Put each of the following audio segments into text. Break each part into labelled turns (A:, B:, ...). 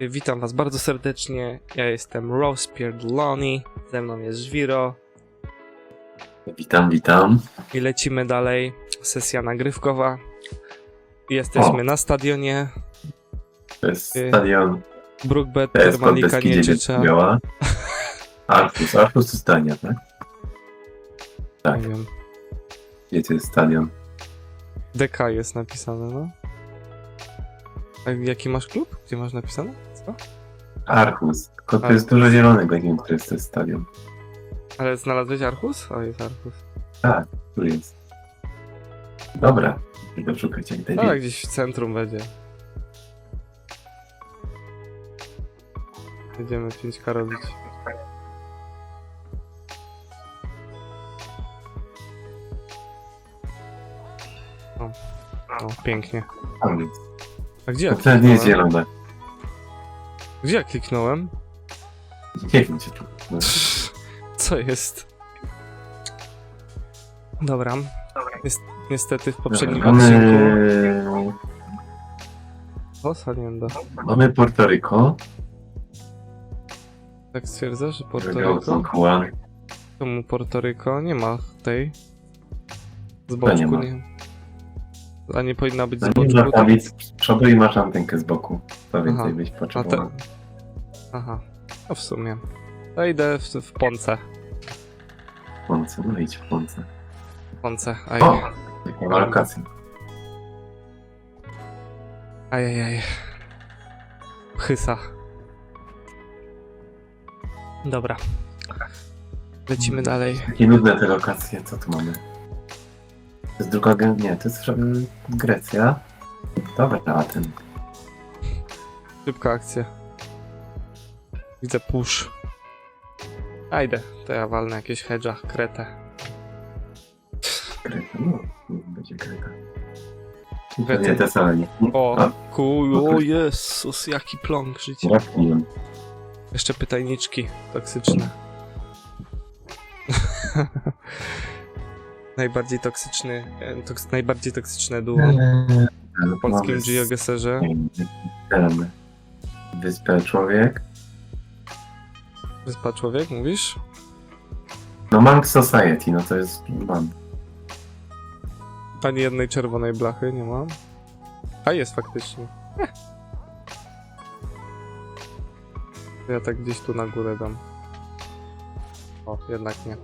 A: Witam Was bardzo serdecznie. Ja jestem Rosepierdoloni, ze mną jest Żwiro
B: Witam, witam.
A: i lecimy dalej. Sesja nagrywkowa. Jesteśmy
B: O.
A: na stadionie.
B: To jest
A: Y,
B: stadion
A: Brookbet, Termalika, Nieczycza.
B: Artus, Artus to stadion, tak? Tak,
A: Nie wiem.
B: gdzie to jest stadion?
A: DK jest napisane, no. A jaki masz klub? Gdzie masz napisane? Co?
B: Archus. Tylko to jest
A: Archus.
B: dużo zielonego, nie wiem, który jest ten stadion.
A: Ale znalazłeś Archus? O, jest Archus.
B: Tak, który jest. Dobra, idę szukać jak
A: gdzieś w centrum będzie. Będziemy 5K robić. O, o pięknie.
B: Tam jest.
A: A gdzie
B: To nie jest zielone.
A: Gdzie ja kliknąłem?
B: Nie wiem, gdzie to.
A: Co jest? Dobra. Jest, niestety w poprzednim
B: dobra,
A: odcinku...
B: mamy,
A: O, Saliendo.
B: mamy Puerto Rico.
A: Tak stwierdza, że Puerto Rico?
B: Juan.
A: Czemu Puerto Rico? Nie ma tej. Z
B: nie
A: boczku
B: ma.
A: nie. A nie powinna być z
B: nie
A: boczku.
B: tablic z przodu i masz antenkę z boku. To więcej
A: Aha.
B: byś
A: A
B: potrzebował.
A: te... Aha. No w sumie. To idę w, w Ponce.
B: Ponce, no idź w Ponce.
A: Ponce. Aj.
B: O! Jaka ma lokacja.
A: Ajajaj. Chysa. Dobra. Lecimy dalej.
B: Takie nudne te lokacje, co tu mamy? To jest druga, Gre- nie, to jest y, Grecja. Dobra, Aten.
A: Szybka akcja. Widzę push. A idę. To ja walnę jakieś hedge'a, kretę.
B: Greka, no, będzie Greka. I
A: Grety.
B: pewnie Tesaloniki.
A: O,
B: A,
A: kuj, o Jezus, jaki plonk życia.
B: trafiłem.
A: Jeszcze pytajniczki toksyczne. najbardziej toksyczny, e, toks, najbardziej toksyczne duo w polskim
B: Mamy z-
A: geogeserze.
B: ten Wyspę Człowiek.
A: Wyspa Człowiek, mówisz?
B: No Monk Society, no to jest mam.
A: Ani jednej czerwonej blachy nie mam. A jest faktycznie. Eh. Ja tak gdzieś tu na górę dam. O, jednak nie.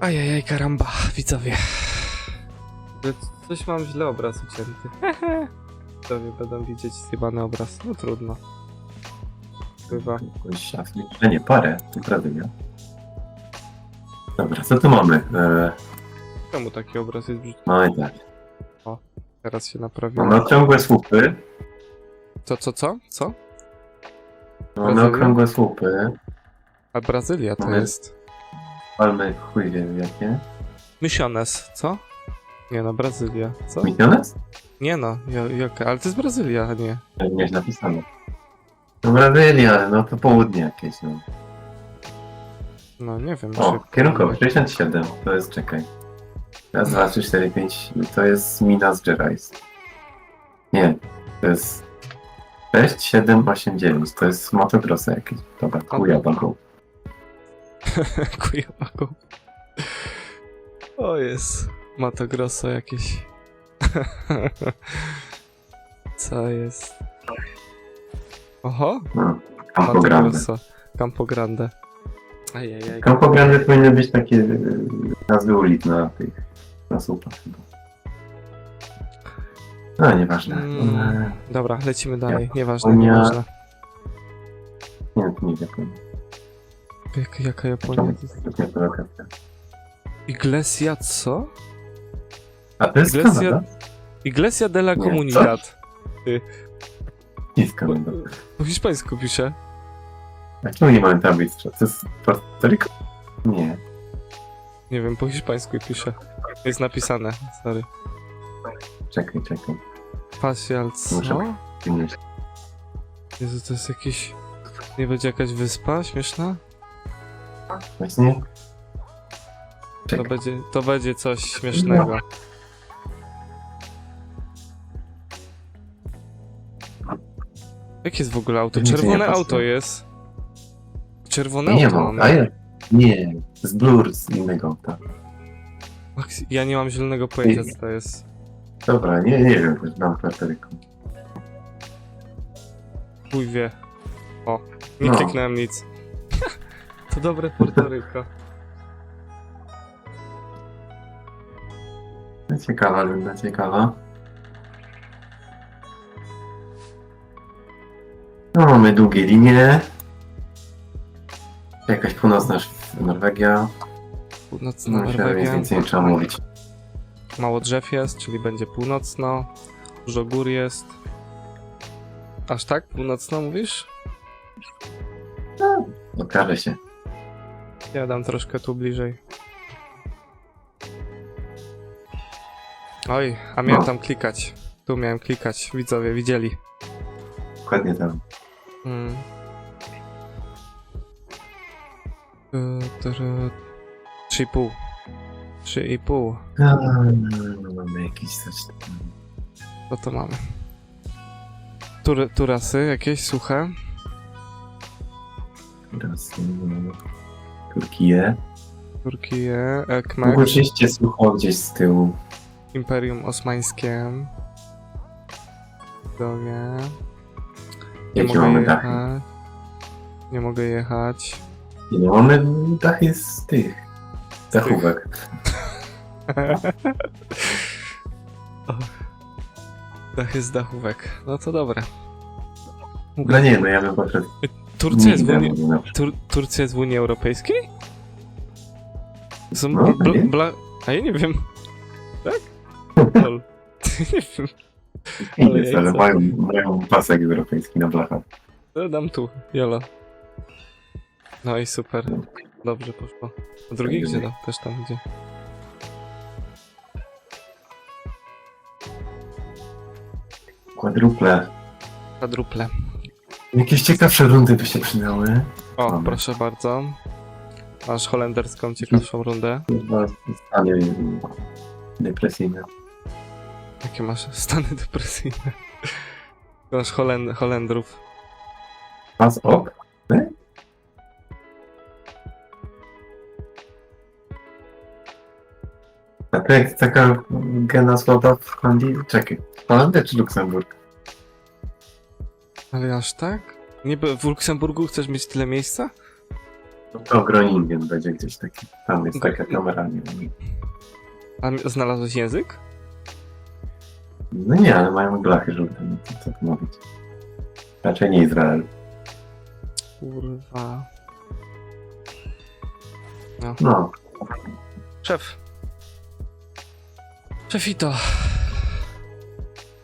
A: Ajajaj, karamba, widzowie. Ale Coś mam źle obraz ucięty. Widzowie będą widzieć zjebany obraz. No trudno. Bywa.
B: Jakąś szafę. A nie, parę. To Brazylia. Dobra, co tu mamy? E,
A: Czemu taki obraz jest brzydki?
B: mamy tak.
A: Teraz się naprawiło.
B: Mamy okrągłe słupy.
A: Co, co, co? Co?
B: Mamy
A: Brazylia?
B: okrągłe słupy.
A: A Brazylia to
B: Mamy-
A: jest.
B: Palmy chuj wiem jakie.
A: Misiones, co? Nie no, Brazylia. Co?
B: Misiones?
A: Nie no, jo- jaka? Ale to jest Brazylia, a nie.
B: Miałeś napisane. No Brazylia, no to południe jakieś, no.
A: No nie wiem.
B: O,
A: czy-
B: kierunkowo 67, to jest, czekaj. Raz, dwa, trzy, cztery, pięć, to jest Minas Gerais. Nie, to jest 6, 7, 8, 9, to jest motocrossa jakieś. Dobra, chuja bagą.
A: Kujabaku. O jest. Mato Grosso jakieś. Co jest? Oho,
B: No,
A: Mato
B: Campo Grande.
A: Grosso. Campo Grande. Ajajaj.
B: Campo Grande powinny być takie y, nazwy ulic na tych, na słupach chyba. No, nieważne.
A: Mm.
B: Mm.
A: Dobra, lecimy dalej. Nieważne,
B: Japonia.
A: nieważne.
B: Nie, to nie wiem.
A: Jak, jaka Japonia? to jest?
B: To nie to lokacja.
A: Iglesia co?
B: A to jest
A: Iglesia-
B: Kanada?
A: Iglesia de la Comunidad.
B: Nie jest Kanada.
A: Po hiszpańsku pisze.
B: A czemu nie mamy tablic? To jest Puerto Rico? Nie.
A: Nie wiem, po hiszpańsku pisze. Jest napisane, sorry.
B: Czekaj, czekaj.
A: Facial co?
B: Muszę-.
A: Jezu, to jest jakiś... Nie będzie jakaś wyspa śmieszna?
B: Właśnie.
A: To będzie, to będzie coś śmiesznego. Jakie jest w ogóle auto?
B: Nic nie
A: Czerwone
B: pasuje.
A: auto jest. Czerwone
B: Nie
A: auto
B: ma,
A: mamy.
B: a ja... Nie, z Blur z innego auta.
A: Max, Ja nie mam zielonego pojęcia, co to jest.
B: Dobra, nie, nie wiem, też dam Puerto
A: Chuj wie. O, nie
B: No.
A: kliknąłem nic. to dobre.
B: No Ciekawa, Linda, ciekawa. Mamy długie linie. Jakaś północna Norwegia.
A: Północna
B: No,
A: Norwegia.
B: więc więcej nie trzeba mówić.
A: Mało drzew jest, czyli będzie północno. Dużo gór jest. Aż tak? Północno mówisz?
B: Okaże się.
A: Ja dam troszkę tu bliżej. Oj, a miałem
B: No.
A: tam klikać. Tu miałem klikać. Widzowie widzieli.
B: Dokładnie tam.
A: Mm. Y, tr- Trzy i pół. Trzy i pół.
B: A, mamy jakiś coś.
A: Co to mamy? Tur turasy jakieś suche.
B: Teraz mamy Turkiję.
A: Turkiję,
B: No
A: Ekmek,
B: oczywiście sucho gdzieś z tyłu.
A: Imperium Osmańskie. Widzowie. Nie
B: Jakie
A: mogę
B: mamy
A: jechać.
B: dachy?
A: Nie mogę jechać.
B: Nie, no, mamy dachy z tych. Dachówek.
A: Dachy z dachówek. No to dobre.
B: No nie, no ja bym poszedł.
A: Turcja jest, w
B: nigdy,
A: Unii,
B: na przykład.
A: Tur Turcja jest w Unii Europejskiej? Są
B: No,
A: bl-
B: nie.
A: bla... A ja nie wiem. Tak? Lol. nie wiem. Ale
B: ale
A: jajca.
B: mają, mają pasek europejski na blachach.
A: To dam tu, jolo. No i super. Dobrze poszło. A drugi gdzie no? Też tam gdzie.
B: Quadruple.
A: Quadruple.
B: Jakieś ciekawsze rundy by się przydały.
A: O,
B: Mamy.
A: proszę bardzo. Masz holenderską ciekawszą rundę.
B: Chyba stanie depresyjne.
A: Jakie masz stany depresyjne? Masz Holen Holendrów.
B: Op? Ty? A to jak taka gena słaba w Holandii? Czekaj, Holandia czy Luksemburg?
A: Ale aż tak? Nie, by- w Luksemburgu chcesz mieć tyle miejsca?
B: No to Groningen będzie gdzieś taki. Tam jest taka kamera. Nie wiem.
A: A znalazłeś język?
B: No nie, ale mają blachy żółte, no to co tu mówić. Raczej nie Izrael.
A: Kurwa.
B: No,
A: Szef. Szefito.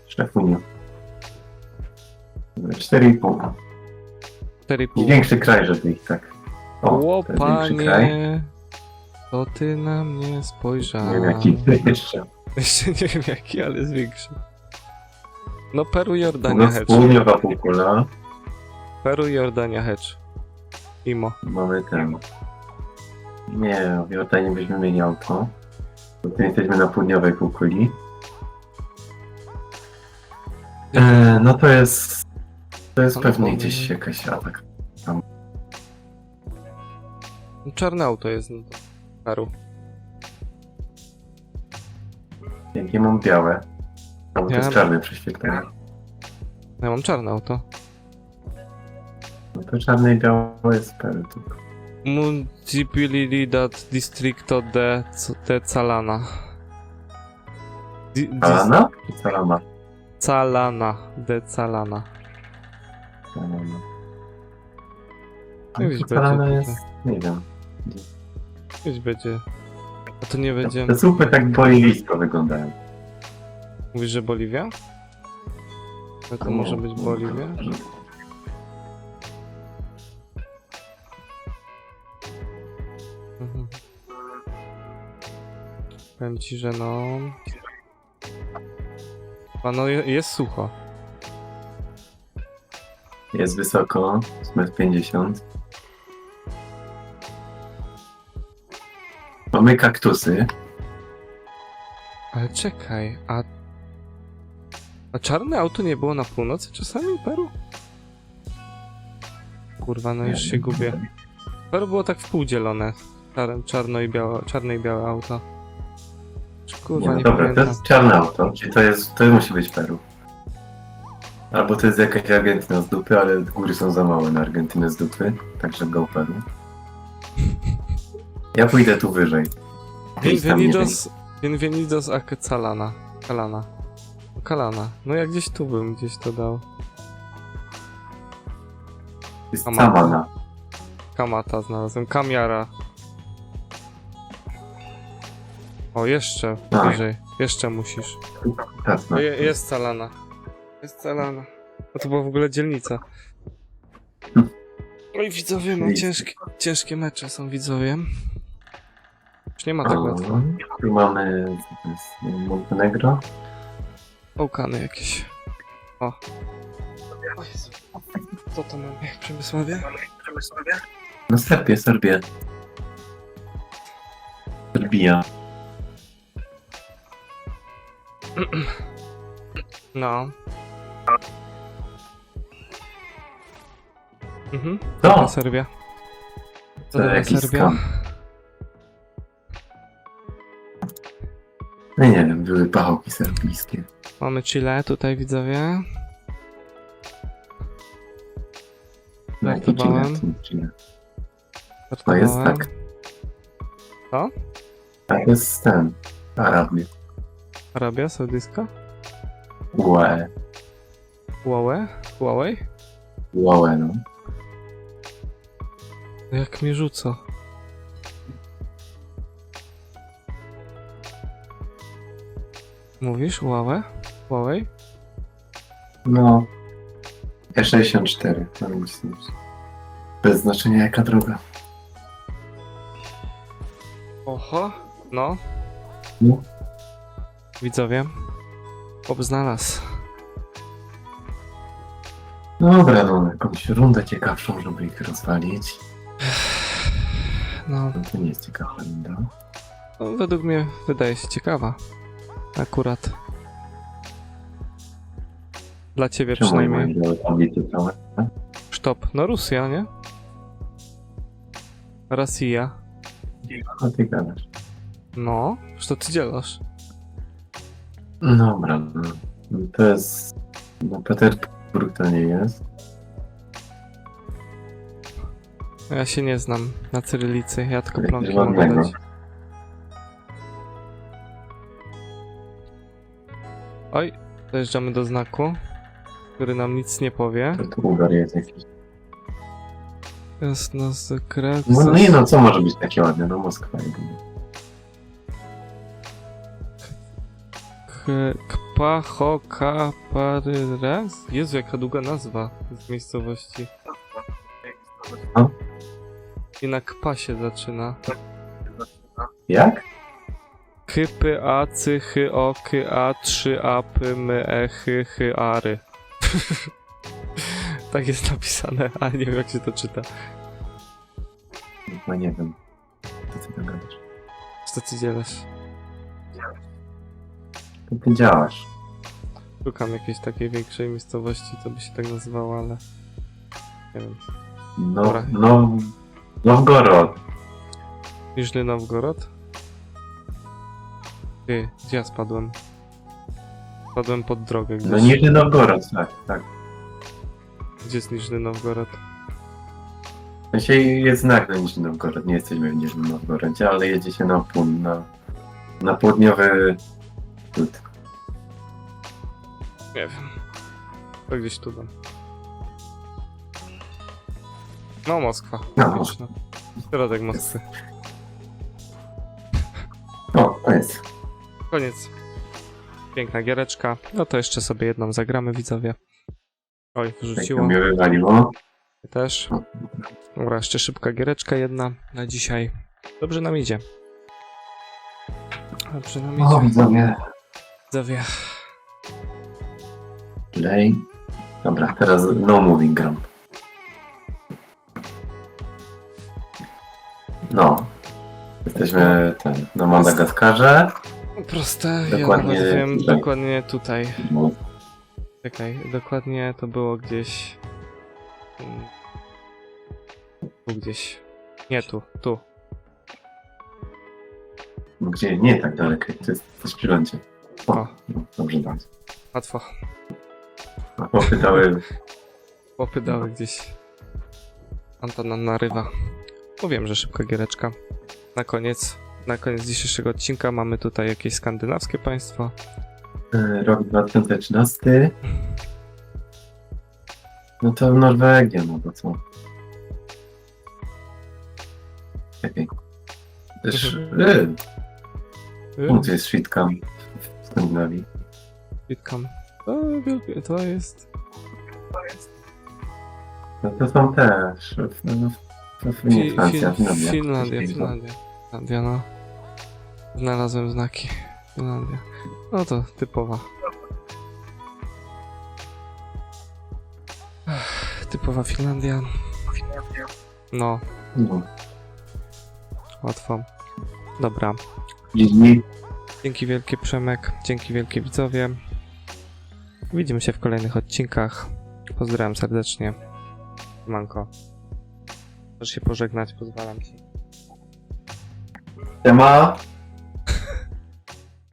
B: szefunia. 4,5.
A: 4,5.
B: I większy kraj, żeby ich tak.
A: O,
B: to jest większy kraj.
A: To ty na mnie
B: Nie wiem
A: spojrzałeś.
B: jaki jeszcze.
A: Jeszcze nie wiem jaki, ale jest większy. No Peru, Jordania,
B: nas
A: Hedge.
B: południowa półkula.
A: Peru, Jordania, Hedge. Imo.
B: Mamy ten. Nie, w Jordanii byśmy mieli auto. Bo tu jesteśmy na południowej półkuli. E, no to jest. To jest
A: No,
B: pewnie
A: no,
B: gdzieś
A: no.
B: jakaś atak.
A: Czarne auto jest. No to Peru.
B: Jakie mam białe. No, to
A: Ja
B: jest
A: mam-
B: czarne prześwietlenie.
A: Ja mam czarne auto.
B: No to czarne i białe jest tylko.
A: Municipalidad Districto de, de Calana. Di, dis,
B: Salana? Czy Salama?
A: Calana. De Calana.
B: Salama. A Salana
A: będzie
B: jest. Nie wiem.
A: Gdzieś będzie. To nie no, będzie.
B: Te zupy tak boliwijsko wyglądają.
A: Mówisz, że Boliwia? No to no, może być Boliwia? Mhm. Powiem ci, że no. A no jest sucho.
B: Jest wysoko, 150. Mamy kaktusy.
A: Ale czekaj, a... A czarne auto nie było na północy czasami Peru? Kurwa, no już się gubię. Peru było tak wpółdzielone. Czarne, czarno i białe, czarne i białe auto. Kurwa,
B: Nie, no
A: nie
B: dobra, to
A: pamiętam.
B: jest czarne auto, czyli to jest, to musi być Peru. Albo to jest jakaś Argentyna z dupy, ale góry są za małe na Argentynę z dupy, także go Peru. Ja pójdę tu wyżej. Nic tam nie
A: Bienvenidos, bienvenidos a Calana. Kalana. Kalana. No ja gdzieś tu bym gdzieś to dał.
B: Jest
A: Amata.
B: Samana.
A: Kamata znalazłem. Kamiara. O, jeszcze
B: Tak.
A: wyżej. Jeszcze musisz.
B: Tak, no.
A: Je, jest Calana. Jest Calana. No to była w ogóle dzielnica.
B: Hmm.
A: Oj, widzowie, no
B: Miejsce.
A: ciężkie, ciężkie mecze są widzowie. Już nie ma tak łatwo.
B: Tu mamy to Montenegro.
A: Ołkany jakieś. O. O Jezu. Co to mamy? Przemysławie?
B: No Serbię, Serbię. Serbia.
A: No. Mhm.
B: To,
A: Serbia.
B: to jakiś
A: Serbia.
B: skam. No nie wiem, były pachołki serbijskie.
A: Mamy Chile tutaj widzowie.
B: No jaki Chile,
A: Żartowałem.
B: Chile. To jest
A: Żartowałem.
B: tak.
A: Co?
B: Tak jest ten. Arabie.
A: Arabia Saudyjska?
B: UE.
A: Huawei? Huawei?
B: UE, no.
A: No Jak mnie rzuca. Mówisz Huawei? Huawei?
B: No. E64. No nic, nic. Bez znaczenia jaka droga.
A: Oho, no.
B: No.
A: Widzowie. Bob znalazł.
B: Dobra, no jakąś rundę ciekawszą, żeby ich rozwalić.
A: No,
B: No to nie jest ciekawa runda.
A: no, według mnie wydaje się ciekawa. Akurat. Dla ciebie
B: Czemu
A: przynajmniej.
B: moje tablice całe?
A: Sztop. No Rosja, nie? Rosja.
B: A ty gadasz.
A: No, co ty dzielasz?
B: Dobra, no. To jest... No Petersburg to nie jest.
A: Ja się nie znam na cyrylicy, ja tylko plonki mogę dać. Oj, dojeżdżamy do znaku, który nam nic nie powie.
B: To tu Bułgar jest jakiś.
A: Jest na sekret.
B: No, no nie no, co może być takie ładne? No Moskwa jedynie.
A: Kpa, ho, ka, pary, raz? Jezu, jaka długa nazwa z miejscowości.
B: Co?
A: I na kpa się zaczyna.
B: Jak?
A: K, P, A, C, H, O, K, A, 3, A, P, M, E, H, H, A, R. tak jest napisane, ale nie wiem jak się to czyta.
B: No nie wiem. To co ty gadasz?
A: Co ty dzielasz?
B: To ty działasz.
A: Szukam jakiejś takiej większej miejscowości, co by się tak nazywało, ale... Nie wiem.
B: No,
A: Dobra.
B: no... Nowgorod.
A: Niżny Nowgorod? Ty, gdzie ja spadłem? Spadłem pod drogę gdzieś.
B: No Niżny Nowgorod, tak, tak.
A: Gdzie jest Niżny Nowgorod?
B: W sensie jest znak na Niżny Nowgorod, nie jesteśmy w Niżnym Nowgorodzie, ale jedziecie na pół, na, na południowy wschód.
A: Nie wiem. To gdzieś tu dam. No, Moskwa.
B: No.
A: Środek Moskwy.
B: O, to jest.
A: Koniec. Piękna giereczka. No to jeszcze sobie jedną zagramy, widzowie. Oj, wrzuciło. Też. Dobra, jeszcze szybka giereczka jedna na dzisiaj. Dobrze nam idzie. Dobrze nam
B: O,
A: idzie.
B: widzowie.
A: Widzowie.
B: Play. Dobra, teraz no moving gram. No. Jesteśmy ten, na Madagaskarze.
A: Proste, ja
B: Dokładnie
A: nawet wiem,
B: tutaj.
A: dokładnie tutaj.
B: No,
A: Czekaj, dokładnie to było gdzieś... mm, Tu gdzieś. Nie tu, tu.
B: No Gdzie? Nie tak daleko. To jest też przy lądzie. O,
A: O.
B: no, dobrze dać.
A: Łatwo.
B: A chłopy dały
A: Chłopy dały gdzieś. Antona narywa. Mówiłem, że szybka giereczka. Na koniec, na koniec dzisiejszego odcinka mamy tutaj jakieś skandynawskie państwo.
B: e, rok 2013. No to Norwegia, no to co? Czekaj. E, no to jest Shitkam w Skandynawii.
A: Witkam. To, wielkie- to jest.
B: No to są też. No, to Finlandia.
A: Finlandia,
B: takiego.
A: Finlandia. Finlandia, no. Znalazłem znaki. Finlandia. No to typowa. Ech, Typowa Finlandia. No,
B: No.
A: łatwo. Dobra.
B: Disney.
A: Dzięki wielkie Przemek, dzięki wielkie widzowie. Widzimy się w kolejnych odcinkach. Pozdrawiam serdecznie. Manko. Możesz się pożegnać, pozwalam ci.
B: Tema.